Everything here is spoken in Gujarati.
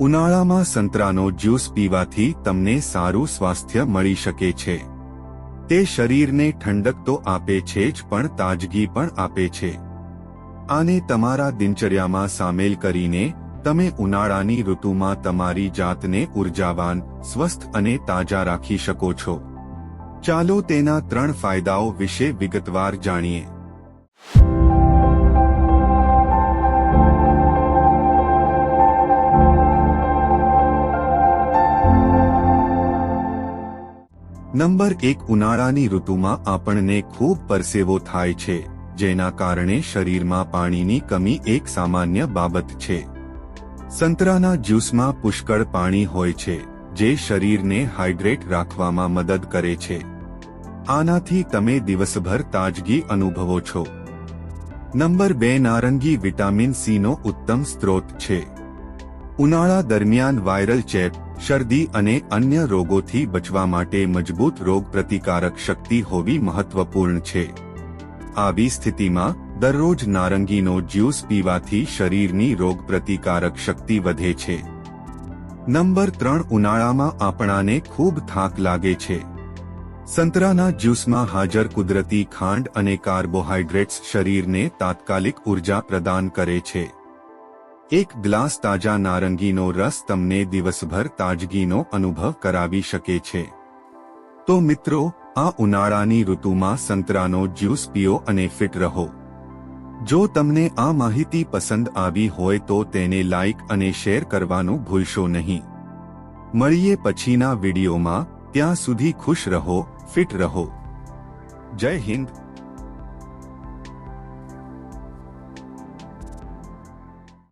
ઉનાળામાં સંતરાનો જ્યુસ પીવાથી તમને સારું સ્વાસ્થ્ય મળી શકે છે. તે શરીરને ઠંડક તો આપે છે જ પણ તાજગી પણ આપે છે. આને તમારા દિનચર્યામાં સામેલ કરીને તમે ઉનાળાની ઋતુમાં તમારી જાતને ઉર્જાવાન, સ્વસ્થ અને તાજા રાખી શકો છો. ચાલો તેના ત્રણ ફાયદાઓ વિશે વિગતવાર જાણીએ. નંબર એક ઉનાળાની ઋતુમાં આપણને ખૂબ પરસેવો થાય છે, જેના કારણે શરીરમાં પાણીની કમી એક સામાન્ય બાબત છે. સંતરાના જ્યુસમાં પુષ્કળ પાણી હોય છે, જે શરીરને હાઇડ્રેટ રાખવામાં મદદ કરે છે. આનાથી તમે દિવસભર તાજગી અનુભવો છો. નંબર બે નારંગી વિટામિન સીનો ઉત્તમ સ્ત્રોત છે. ઉનાળા દરમિયાન વાયરલ ચેપ શરદી અને અન્ય રોગોથી બચવા માટે મજબૂત રોગ પ્રતિકારક શક્તિ હોવી મહત્વપૂર્ણ છે. આવી સ્થિતિમાં, દરરોજ નારંગીનો જ્યુસ પીવાથી શરીરની રોગ પ્રતિકારક શક્તિ વધે છે. નંબર ત્રણ, ઉનાળામાં આપણાને ખૂબ થાક લાગે છે. સંતરાના જ્યુસમાં હાજર કુદરતી ખાંડ અને કાર્બોહાઈડ્રેટ્સ શરીરને તાત્કાલિક ઊર્જા પ્રદાન કરે છે. એક ગ્લાસ તાજા નારંગીનો રસ તમને દિવસભર તાજગીનો અનુભવ કરાવી શકે છે. તો મિત્રો, આ ઉનાળાની ઋતુમાં સંતરાનો જ્યુસ પીઓ અને ફિટ રહો. જો તમને આ માહિતી પસંદ આવી હોય તો તેને લાઇક અને શેર કરવાનું ભૂલશો નહીં. મળીએ પછીના વિડીયોમાં, ત્યાં સુધી ખુશ રહો, ફિટ રહો. જય હિન્દ.